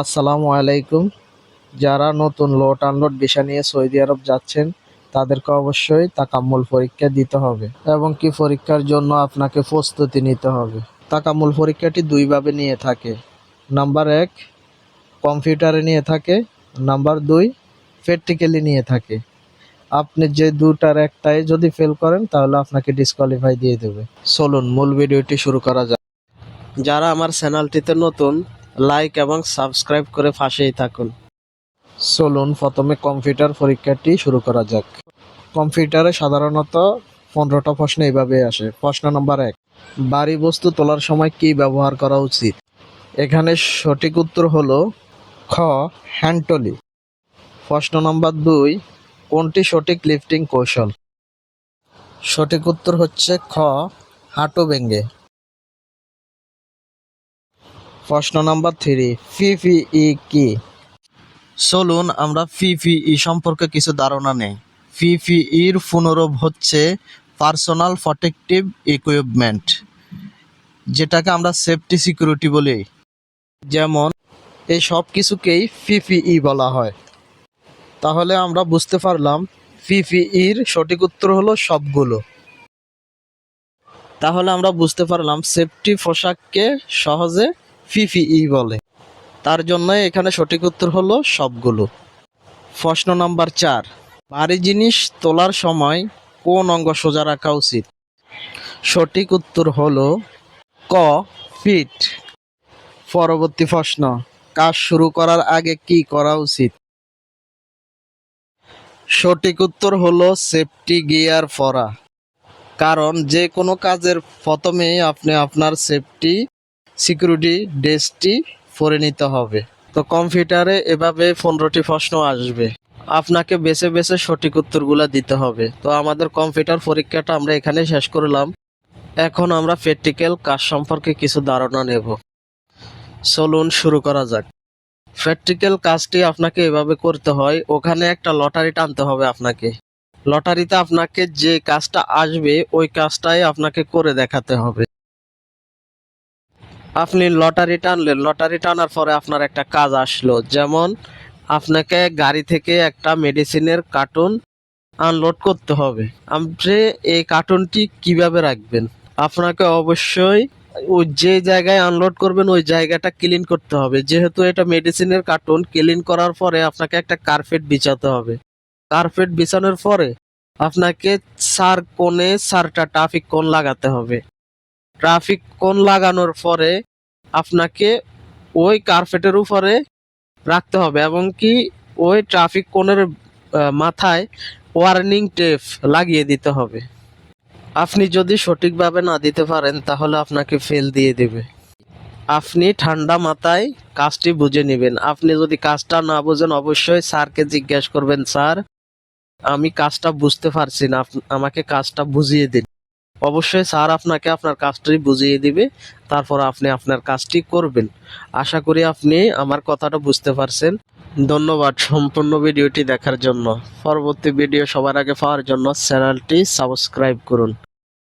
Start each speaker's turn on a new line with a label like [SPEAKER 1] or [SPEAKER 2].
[SPEAKER 1] আসসালামু আলাইকুম। যারা নতুন লোড আনলোড ভিসা নিয়ে সৌদি আরব যাচ্ছেন, তাদেরকে অবশ্যই তাকাম্মুল পরীক্ষা দিতে হবে এবং কি পরীক্ষার জন্য আপনাকে প্রস্তুতি নিতে হবে। তাকাম্মুল পরীক্ষাটি দুইভাবে নিয়ে থাকে। নাম্বার এক, কম্পিউটারে নিয়ে থাকে। নাম্বার দুই প্র্যাকটিক্যালি নিয়ে থাকে। আপনি যে দুটার একটাই যদি ফেল করেন, তাহলে আপনাকে ডিসকোয়ালিফাই দিয়ে দেবে। চলুন, মূল ভিডিওটি শুরু করা যাক। যারা আমার চ্যানেলটিতে নতুন লাইক এবং সাবস্ক্রাইব করে পাশেই থাকুন। চলুন প্রথমে কম্পিউটার পরীক্ষাটি শুরু করা যাক। কম্পিউটারে সাধারণত পনেরোটা প্রশ্ন এইভাবে আসে। প্রশ্ন নম্বর এক, বাড়ি বস্তু তোলার সময় কি ব্যবহার করা উচিত? এখানে সঠিক উত্তর হল খ হ্যান্ডটলি প্রশ্ন নম্বর দুই, কোনটি সঠিক লিফটিং কৌশল? সঠিক উত্তর হচ্ছে খ, হাঁটু ভেঙ্গে প্রশ্ন নাম্বার থ্রি পিপিই কি? চলুন আমরা পিপিই সম্পর্কে কিছু ধারণা নেই। পিপিইর পুনরূপ হচ্ছে পার্সোনাল প্রটেকটিভ ইকুইপমেন্ট, যেটাকে আমরা সেফটি সিকিউরিটি বলি। যেমন, এই সব কিছুকেই পিপিই বলা হয়। তাহলে আমরা বুঝতে পারলাম পিপিইর সঠিক উত্তর হলো সবগুলো। তাহলে আমরা বুঝতে পারলাম সেফটি পোশাককে সহজে পিপিই বলে। তার জন্য এখানে সঠিক উত্তর হলো সবগুলো। প্রশ্ন নাম্বার চার, ভারী জিনিস তোলার সময় কোন অঙ্গ সোজা রাখা উচিত? সঠিক উত্তর হলো ক ফিট পরবর্তী প্রশ্ন, কাজ শুরু করার আগে কি করা উচিত? সঠিক উত্তর হলো সেফটি গিয়ার পরা। কারণ যে কোনো কাজের প্রথমেই আপনি আপনার সেফটি সিকিউরিটি ডেস্কটি পরে নিতে হবে। তো কম্পিউটারে এভাবে পনেরোটি প্রশ্ন আসবে। আপনাকে বেছে বেছে সঠিক উত্তরগুলো দিতে হবে। তো আমাদের কম্পিউটার পরীক্ষাটা আমরা এখানে শেষ করলাম। এখন আমরা প্র্যাকটিক্যাল কাজ সম্পর্কে কিছু ধারণা নেব। চলুন শুরু করা যাক। প্র্যাকটিক্যাল কাজটি আপনাকে এভাবে করতে হয়, ওখানে একটা লটারি টানতে হবে আপনাকে। লটারিতে আপনাকে যে কাজটা আসবে, ওই কাজটাই আপনাকে করে দেখাতে হবে। আপনি লটারি টানলেন লটারি টানার পরে আপনার একটা কাজ আসলো। যেমন আপনাকে গাড়ি থেকে একটা মেডিসিনের কার্টুন আনলোড করতে হবে। আপনি এই কার্টুনটি কীভাবে রাখবেন? আপনাকে অবশ্যই ওই যে জায়গায় আনলোড করবেন, ওই জায়গাটা ক্লিন করতে হবে। যেহেতু এটা মেডিসিনের কার্টুন ক্লিন করার পরে আপনাকে একটা কার্পেট বিছাতে হবে। কার্পেট বিছানোর পরে আপনাকে সার কোণে সারটা ট্রাফিক কোণ লাগাতে হবে। ট্রাফিক কোন লাগানোর পরে আপনাকে ওই কার্পেটের উপরে রাখতে হবে এবং কি ওই ট্রাফিক আহ, মাথায় ওয়ার্নিং টেপ লাগিয়ে দিতে হবে। আপনি যদি সঠিকভাবে না দিতে পারেন তাহলে আপনাকে ফেল দিয়ে দেবে। আপনি ঠান্ডা মাথায় কাজটি বুঝে নেবেন। আপনি যদি কাজটা না বুঝেন অবশ্যই স্যারকে জিজ্ঞেস করবেন স্যার আমি কাজটা বুঝতে পারছি না। আমাকে কাজটা বুঝিয়ে দিন। অবশ্যই স্যার আপনাকে আপনার কাজটি বুঝিয়ে দিবে, তারপর আপনি আপনার কাজটি করবেন। আশা করি আপনি আমার কথাটা বুঝতে পারছেন। ধন্যবাদ সম্পূর্ণ ভিডিওটি দেখার জন্য। পরবর্তী ভিডিও সবার আগে পাওয়ার জন্য চ্যানেলটি সাবস্ক্রাইব করুন।